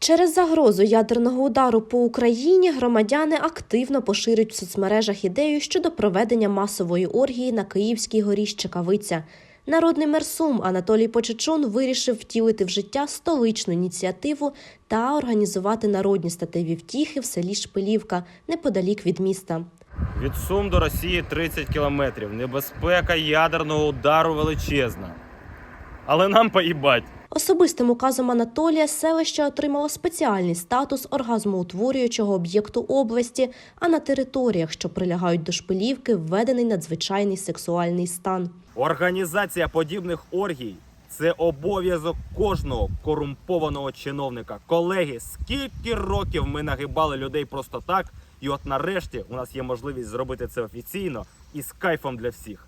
Через загрозу ядерного удару по Україні громадяни активно поширюють в соцмережах ідею щодо проведення масової оргії на Київській горі Щекавиця. Народний мер Сум Анатолій Почечун вирішив втілити в життя столичну ініціативу та організувати народні статеві втіхи в селі Шпилівка неподалік від міста. Від Сум до Росії 30 кілометрів. Небезпека ядерного удару величезна. Але нам поїбать. Особистим указом Анатолія селище отримало спеціальний статус оргазмоутворюючого об'єкту області, а на територіях, що прилягають до шпилівки, введений надзвичайний сексуальний стан. Організація подібних оргій це обов'язок кожного корумпованого чиновника. Колеги, скільки років ми нагибали людей просто так, і от нарешті у нас є можливість зробити це офіційно і з кайфом для всіх.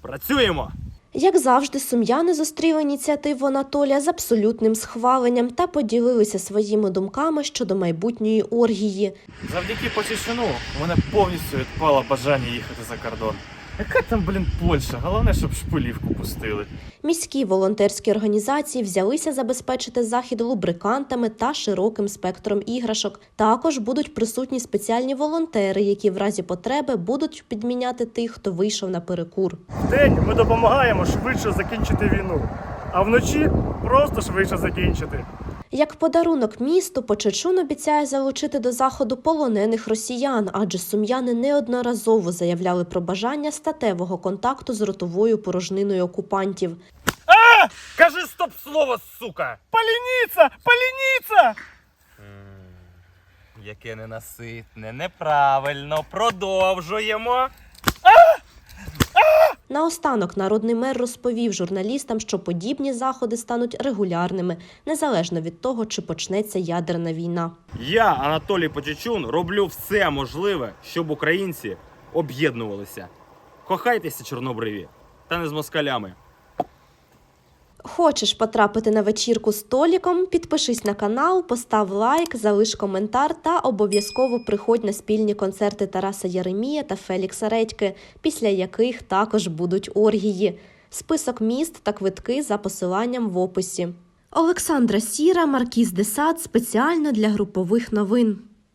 Працюємо! Як завжди, сум'яни зустріли ініціативу Анатолія з абсолютним схваленням та поділилися своїми думками щодо майбутньої оргії. Завдяки Почечину у мене повністю відпало бажання їхати за кордон. Яка там, блін, Польща? Головне, щоб шпилівку пустили. Міські волонтерські організації взялися забезпечити захід лубрикантами та широким спектром іграшок. Також будуть присутні спеціальні волонтери, які в разі потреби будуть підміняти тих, хто вийшов на перекур. Вдень ми допомагаємо швидше закінчити війну, а вночі просто швидше закінчити. Як подарунок місту, Почечун обіцяє залучити до заходу полонених росіян, адже сум'яни неодноразово заявляли про бажання статевого контакту з ротовою порожниною окупантів. Кажи стоп слово, сука! Паляниця! Паляниця! Яке ненаситне, неправильно. Продовжуємо. Наостанок народний мер розповів журналістам, що подібні заходи стануть регулярними, незалежно від того, чи почнеться ядерна війна. Я, Анатолій Почечун, роблю все можливе, щоб українці об'єднувалися. Кохайтеся, чорнобриві, та не з москалями. Хочеш потрапити на вечірку з Толіком? Підпишись на канал, постав лайк, залиш коментар та обов'язково приходь на спільні концерти Тараса Єремія та Фелікса Редьки, після яких також будуть оргії. Список міст та квитки за посиланням в описі. Олександра Сіра, Маркіз Десад спеціально для групових новин.